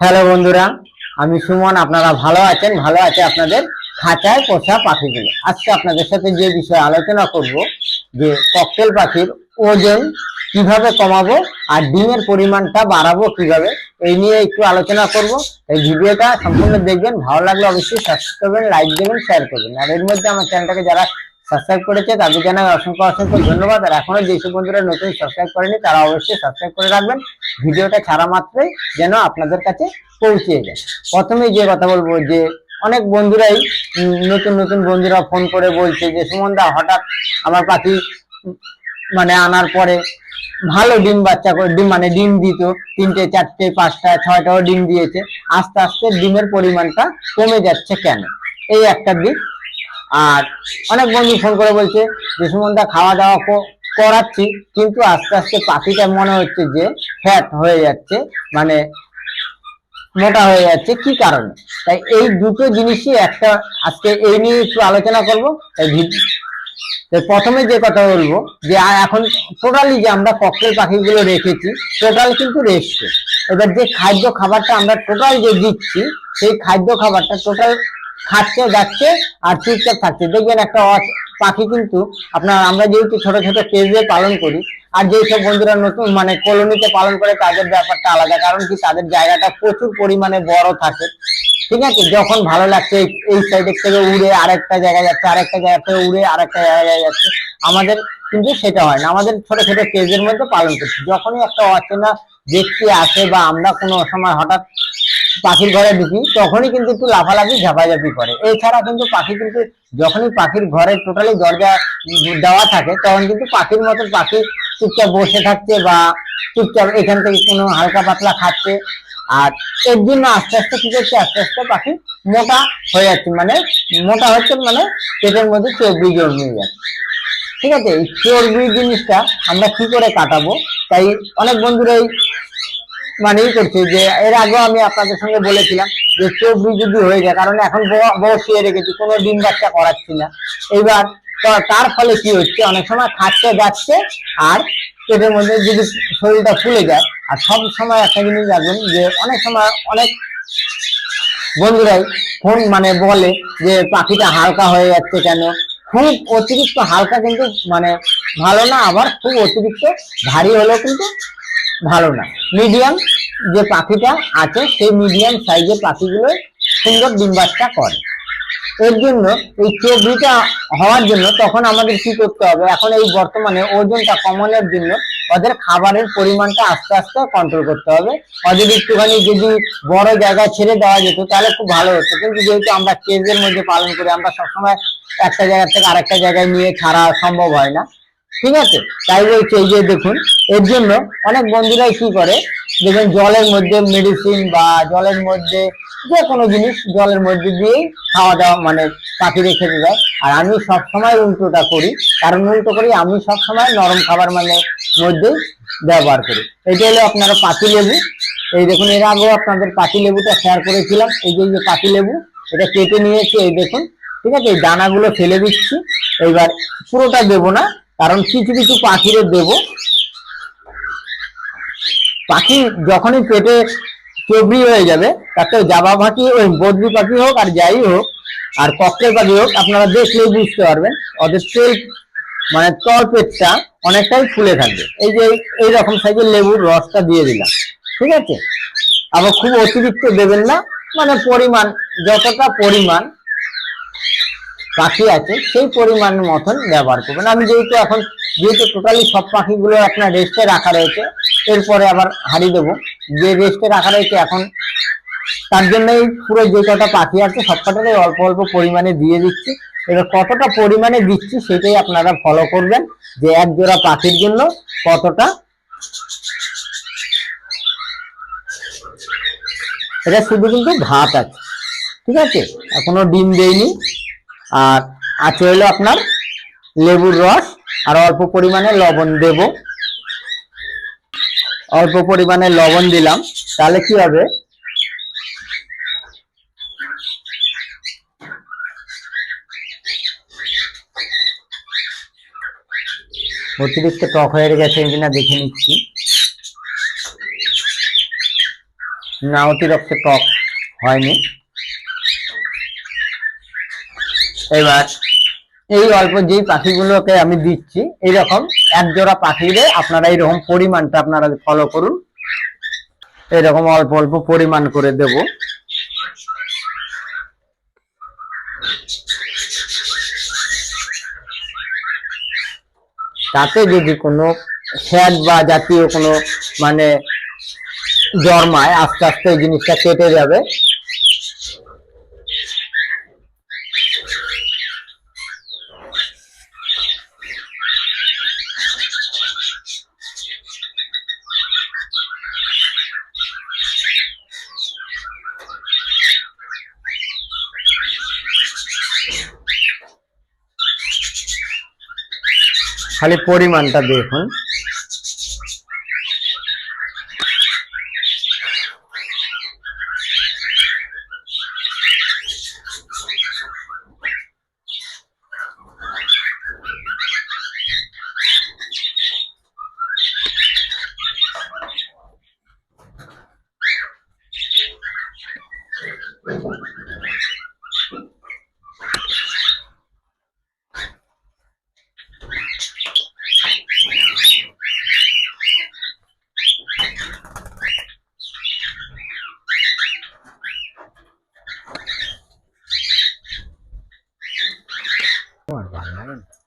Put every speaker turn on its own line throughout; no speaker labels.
Hello বন্ধুরা, আমি সুমন, আপনারা ভালো আছেন? ভালো আছে আপনাদের খাঁচায় পোষা পাখিগুলো। আজকে আপনাদের সাথে যে বিষয়ে আলোচনা করব, যে ককটেল পাখির ওজন কীভাবে কমাবো আর ডিমের পরিমাণটা বাড়াবো কীভাবে, এই নিয়ে একটু আলোচনা করব। এই ভিডিওটা সম্পূর্ণ দেখবেন, ভালো লাগলে অবশ্যই সাবস্ক্রাইব করবেন লাইক দেবেন শেয়ার করবেন। আর এর মধ্যে আমার চ্যানেলটাকে যারা সাবস্ক্রাইব করেছে, তাদের জানাই অসংখ্য অসংখ্য ধন্যবাদ। আর এখনও যেসব বন্ধুরা নতুন সাবস্ক্রাইব করেনি, তারা অবশ্যই সাবস্ক্রাইব করে রাখবেন। ভিডিওটা ছাড়া মাত্রই যেন আপনাদের কাছে পৌঁছে যায়। প্রথমেই যে কথা বলব যে, অনেক বন্ধুরাই নতুন নতুন বন্ধুরা ফোন করে বলছে যে সুমন দা হঠাৎ আমার পাখি মানে আনার পরে ভালো ডিম বাচ্চা করে, ডিম মানে ডিম দিত, তিনটে, চারটে, পাঁচটা, ছয়টাও ডিম দিয়েছে। আস্তে আস্তে ডিমের পরিমাণটা কমে যাচ্ছে কেন? এই একটা দিক আর অনেক বন্ধু ফোন করে বলছে যে সুমনদা খাওয়া দাওয়া করাচ্ছি। কিন্তু আস্তে আস্তে পাখিটা মনে হচ্ছে যে ফ্যাট হয়ে যাচ্ছে মানে মোটা হয়ে যাচ্ছে। কি কারণে? তাই এই দুটো জিনিসই একটা আজকে এই নিয়ে একটু আলোচনা করব। তাই প্রথমে যে কথা বলব, যে এখন টোটালি যে আমরা ককটেল পাখিগুলো রেখেছি, টোটাল কিন্তু রেস্টে এবার যে খাদ্য খাবারটা আমরা টোটাল যে দিচ্ছি, সেই খাদ্য খাবারটা টোটাল খাচ্ছে যাচ্ছে আর চুপচাপ থাকছে। দেখবেন একটা পাখি কিন্তু আপনার আমরা যেহেতু ছোট ছোট কেজে পালন করি, আর যেই সব বন্ধুরা নতুন মানে কলোনিতে পালন করে, তাদের ব্যাপারটা আলাদা। কারণ কি? তাদের জায়গাটা প্রচুর পরিমাণে বড় থাকে। ঠিক আছে? যখন ভালো লাগছে, এই- সাইডের থেকে উড়ে আরেকটা জায়গায় যাচ্ছে, আরেকটা জায়গা থেকে উড়ে আরেকটা জায়গায় যাচ্ছে। আমাদের কিন্তু সেটা হয় না। আমাদের ছোট ছোট কেজের মধ্যে পালন করছি। যখনই একটা অচেনা ব্যক্তি আসে বা আমরা কোনো সময় হঠাৎ পাখির ঘরে ঢুকি, তখনই কিন্তু একটু লাফালাফি, ঝাপাঝাপি করে। এছাড়া কিন্তু পাখি কিন্তু যখনই পাখির ঘরে টোটালি দরজা দেওয়া থাকে, তখন কিন্তু পাখির মতন পাখি চুপচাপ বসে থাকছে বা চুপচাপ এখান থেকে কোনো হালকা পাতলা খাচ্ছে। আর এর জন্য আস্তে আস্তে কি করছে, আস্তে আস্তে পাখি মোটা হয়ে যাচ্ছে মানে মোটা হচ্ছে মানে পেটের মধ্যে চর্বি জন্মিয়ে যাচ্ছে। ঠিক আছে? এই চর্বি জিনিসটা আমরা কি করে কাটাবো? তাই অনেক বন্ধুরাই মানে ই করছে যে, এর আগেও আমি আপনাদের সঙ্গে বলেছিলাম যে, চর্বি যদি হয়ে যায়, কারণ এখন ব- শুয়ে রেখেছি, কোনো ডিম বাচ্চা করাচ্ছি না। এইবার তার ফলে কি হচ্ছে, অনেক সময় খাচ্ছে, যাচ্ছে, আর পেটের মধ্যে যদি শরীরটা ফুলে যায়, আর সব সময় একটা জিনিস রাখবেন যে, অনেক সময় অনেক বন্ধুরাই ফোন মানে বলে যে, পাখিটা হালকা হয়ে যাচ্ছে কেন? খুব অতিরিক্ত হালকা কিন্তু মানে ভালো না, আবার খুব অতিরিক্ত ভারী হলেও কিন্তু ভালো না। মিডিয়াম যে পাখিটা আছে, সেই মিডিয়াম সাইজের পাখিগুলো সুন্দর ডিম বাচ্চা করে। এর জন্য এই চর্বিটা হওয়ার জন্য তখন আমাদের কি করতে হবে? এখন এই বর্তমানে ওজনটা কমানোর জন্য ওদের খাবারের পরিমাণটা আস্তে আস্তে কন্ট্রোল করতে হবে। ওদের একটুখানি যদি বড় জায়গায় ছেড়ে দেওয়া যেত, তাহলে খুব ভালো হতো। কিন্তু যেহেতু আমরা কেজের মধ্যে পালন করি, আমরা সবসময় একটা জায়গা থেকে আরেকটা জায়গায় নিয়ে ছাড়া সম্ভব হয় না। ঠিক আছে? তাই বলছে, এই যে দেখুন, এর জন্য অনেক বন্ধুরাই কি করে? দেখবেন জলের মধ্যে মেডিসিন বা জলের মধ্যে যে কোনো জিনিস জলের মধ্যে দিয়েই খাওয়া দাওয়া মানে পাখিরে খেতে দেয়। আর আমি সব সময় উল্টোটা করি। কারণ উল্টো করি, আমি সব সময় নরম খাবার মানে মধ্যেই ব্যবহার করি। এটা হলো আপনারা পাতি লেবু। এই দেখুন, এর আগেও আপনাদের পাতি লেবুটা শেয়ার করেছিলাম। এই যে যে পাতি লেবু, এটা কেটে নিয়েছি, এই দেখুন। ঠিক আছে? এই দানাগুলো ফেলে দিচ্ছি। এইবার পুরোটা দেবো না। কারণ কিছু কিছু পাখিরে দেবো। পাখি যখনই পেটে চবরি হয়ে যাবে, তাতে জাবা পাখি ওই বদ্রি পাখি হোক আর যাই হোক, আর ককটেল পাখি হোক, আপনারা দেখলেই বুঝতে পারবেন, ওদের তেল মানে তল পেটটা অনেকটাই ফুলে থাকবে। এই যে এই রকম সাইজের লেবুর রসটা দিয়ে দিলাম, ঠিক আছে? আবার খুব অতিরিক্ত দেবেন না মানে পরিমাণ, যতটা পরিমাণ পাখি আছে, সেই পরিমাণ মতন ব্যবহার করবেন। আমি যেহেতু এখন, যেহেতু টোটালি সব পাখিগুলো আপনার রেস্টে রাখা রয়েছে, এরপরে আবার হারিয়ে দেবো। যে রেস্টে রাখা রয়েছে এখন, তার জন্যই পুরো যে কটা পাখি আছে সব কটাই অল্প অল্প পরিমাণে দিয়ে দিচ্ছি। এবার কতটা পরিমাণে দিচ্ছি সেটাই আপনারা ফলো করবেন, যে এক জোড়া পাখির জন্য কতটা এটা শুধু কিন্তু ভাত আছে, ঠিক আছে? এখনও ডিম দেয়নি আর আছে হলো আপনার লেবুর রস, আর অল্প পরিমাণে লবণ দেব। অল্প পরিমাণে লবণ দিলাম, তাহলে কি হবে? অতিরিক্ত টক হয়ে গেছে কিনা দেখে নিচ্ছি। না, অতিরিক্ত টক হয়নি। এবার এই অল্প যেই পাখিগুলোকে আমি দিচ্ছি, এইরকম এক জোড়া পাখিরে আপনারা এইরকম পরিমাণটা আপনারা ফলো করুন। এরকম অল্প অল্প পরিমাণ করে দেব। তাতে যদি কোনো ফ্যাট বা জাতীয় কোনো মানে জন্মায়, আস্তে আস্তে এই জিনিসটা কেটে যাবে। খালি পরিমাণটা দেখুন। আমার ভালো লাগে না।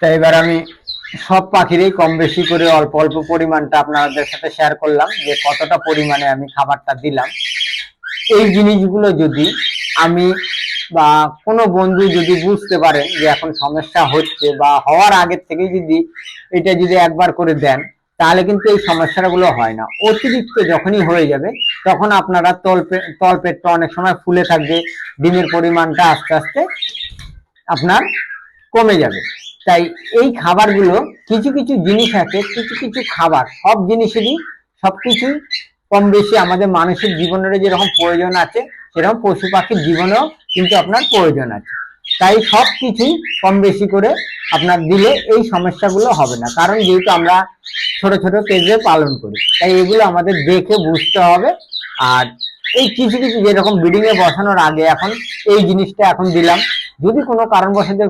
তাই এবার আমি সব পাখিরই কম বেশি করে অল্প অল্প পরিমাণটা আপনাদের সাথে শেয়ার করলাম যে কতটা পরিমাণে আমি খাবারটা দিলাম। এই জিনিসগুলো যদি আমি বা কোনো বন্ধু যদি বুঝতে পারেন যে এখন সমস্যা হচ্ছে বা হওয়ার আগের থেকে যদি এটা যদি একবার করে দেন, তাহলে কিন্তু এই সমস্যাগুলো হয় না। অতিরিক্ত যখনই হয়ে যাবে, তখন আপনারা তল তলপেটটা অনেক সময় ফুলে থাকবে, ডিমের পরিমাণটা আস্তে আস্তে আপনার কমে যাবে। তাই এই খাবারগুলো কিছু কিছু জিনিস আছে, কিছু কিছু খাবার, সব জিনিসেরই সবকিছু কম বেশি আমাদের মানুষের জীবনের যেরকম প্রয়োজন আছে, সেরকম পশু পাখির জীবনেও কিন্তু আপনার প্রয়োজন আছে। তাই সব কিছুই কম বেশি করে আপনার দিলে এই সমস্যাগুলো হবে না। কারণ যেহেতু আমরা ছোট ছোট কেজে পালন করি, তাই এগুলো আমাদের দেখে বুঝতে হবে। আর এই কিছু কিছু যেরকম ব্রিডিং এ বসানোর আগে এখন এই জিনিসটা এখন দিলাম। যদি কোনো কারণবশত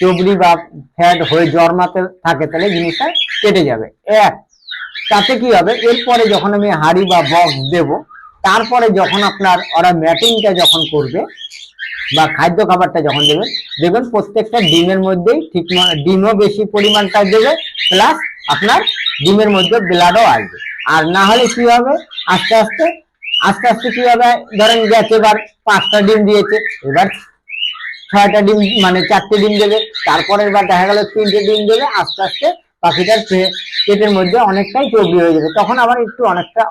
চবড়ি বা ফ্যাট হয়ে জন্মাতে থাকে, তাহলে জিনিসটা কেটে যাবে। এক, তাতে কি হবে? এরপরে যখন আমি হাড়ি বা বক্স দেব, তারপরে যখন আপনার ওরা ম্যাটিংটা যখন করবে বা খাদ্য খাবারটা যখন দেবে, দেখবেন প্রত্যেকটা ডিমের মধ্যেই ঠিক ডিমও বেশি পরিমাণটা দেবে, প্লাস আপনার ডিমের মধ্যে ব্লাডও আসবে। আর না হলে কি হবে? আস্তে আস্তে আস্তে আস্তে কি হবে? ধরেন গেছে এবার পাঁচটা ডিম দিয়েছে, এবার ছয়টা ডিম মানে চারটে ডিম দেবে, তারপরের বার দেখা গেল তিনটে ডিম দেবে, আস্তে আস্তে পাখিটার পেটের মধ্যে অনেকটাই চবড়ি হয়ে যাবে। তখন আবার একটু অনেকটা,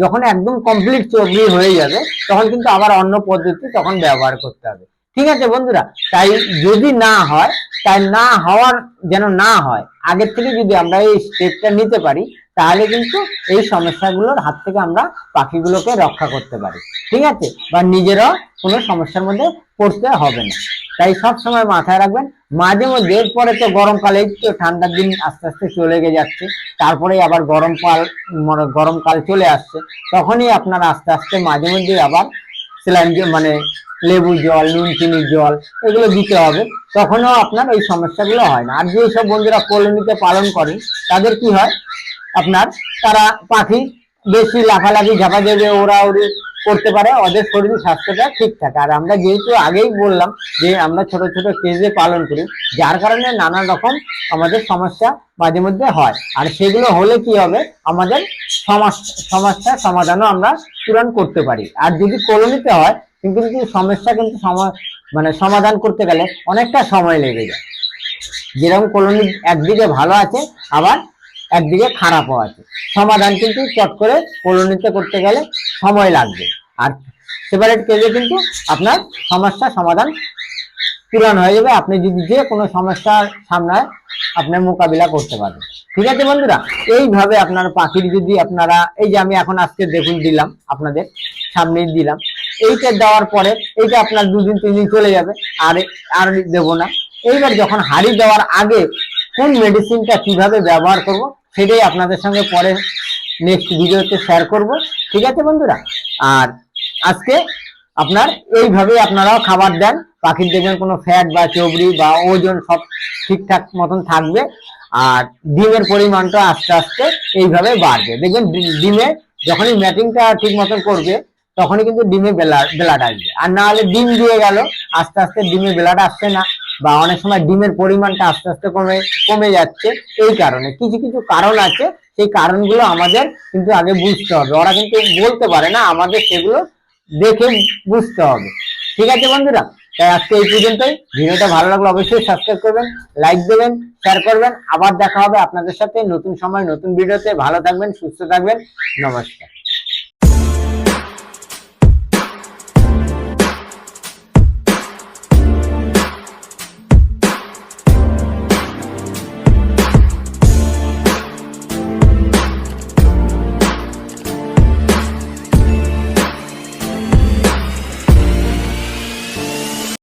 যখন একদম কমপ্লিট চবড়ি হয়ে যাবে, তখন কিন্তু আবার অন্য পদ্ধতি তখন ব্যবহার করতে হবে। ঠিক আছে বন্ধুরা, তাই যদি না হয়, তাই না হওয়ার যেন না হয়, আগের থেকে যদি আমরা এই স্টেপটা নিতে পারি তাহলে কিন্তু এই সমস্যাগুলোর হাত থেকে আমরা পাখিগুলোকে রক্ষা করতে পারি। ঠিক আছে? বা নিজেরাও কোনো সমস্যার মধ্যে পড়তে হবে না। তাই সব সময় মাথায় রাখবেন, মাঝে মধ্যে, এরপরে তো গরমকালে তো ঠান্ডার দিন আস্তে আস্তে চলে গে যাচ্ছে, তারপরে আবার গরমকাল মানে গরমকাল চলে আসছে, তখনই আপনার আস্তে আস্তে মাঝে মধ্যে আবার স্যালাইন মানে লেবু জল, নুন চিনির জল, এগুলো দিতে হবে, তখনও আপনার ওই সমস্যাগুলো হয় না। আর যে সব বন্ধুরা কলোনিতে পালন করেন, তাদের কি হয়? আপনার, তারা পাখি বেশি লাফালাফি ওরা ওরি করতে পারে, ওদের শরীর স্বাস্থ্যটা ঠিক থাকে। আর আমরা যেহেতু আগেই বললাম যে আমরা ছোট ছোট কেজে পালন করি, যার কারণে নানা রকম আমাদের সমস্যা মাঝে মধ্যে হয়। আর সেগুলো হলে কি হবে? আমাদের সমস্যা সমাধানও আমরা পূরণ করতে পারি। আর যদি কলোনিতে হয়, কিন্তু সমস্যা কিন্তু মানে সমাধান করতে গেলে অনেকটা সময় লেগে যায়। যেরকম কলোনি একদিকে ভালো আছে, আবার একদিকে খারাপও আছে। সমাধান কিন্তু চট করে কলোনিতে করতে গেলে সময় লাগবে। আর সেপারেট কেজে কিন্তু আপনার সমস্যা সমাধান পূরণ হয়ে যাবে। আপনি যদি যে কোনো সমস্যার সামনে আপনার মোকাবিলা করতে পারবেন ঠিক আছে বন্ধুরা? এইভাবে আপনার পাখির যদি আপনারা, এই যে আমি এখন আজকে দেখুন দিলাম, আপনাদের সামনে দিলাম। এইটা দেওয়ার পরে, এইটা আপনার দুদিন তিন দিন চলে যাবে। আর আর দেবো না। এইবার যখন হাড়ি দেওয়ার আগে কোন মেডিসিনটা কীভাবে ব্যবহার করব সেটাই আপনাদের সঙ্গে পরে নেক্সট ভিডিওতে শেয়ার করব। ঠিক আছে বন্ধুরা? আর আজকে আপনার এইভাবে আপনারাও খাবার দেন। পাখির দেখবেন কোনো ফ্যাট বা চবড়ি বা ওজন সব ঠিকঠাক মতন থাকবে। আর ডিমের পরিমাণটা আস্তে আস্তে এইভাবে বাড়বে। দেখবেন ডিমে যখনই ম্যাটিংটা ঠিক মতন করবে, তখনই কিন্তু ডিমে বেলা, বেলাটা আসবে। আর না হলে ডিম দিয়ে গেল, আস্তে আস্তে ডিমে বেলাটা আসছে না। বা অনেক সময় ডিমের পরিমাণটা আস্তে আস্তে কমে কমে যাচ্ছে এই কারণে। কিছু কিছু কারণ আছে, সেই কারণগুলো আমাদের কিন্তু আগে বুঝতে হবে। ওরা কিন্তু বলতে পারে না, আমাদের সেগুলো দেখে বুঝতে হবে। ঠিক আছে বন্ধুরা? তাই আজকে এই পর্যন্তই। ভিডিওটা ভালো লাগলে অবশ্যই সাবস্ক্রাইব করবেন লাইক দেবেন শেয়ার করবেন। আবার দেখা হবে আপনাদের সাথে নতুন সময়, নতুন ভিডিওতে। ভালো থাকবেন, সুস্থ থাকবেন। নমস্কার।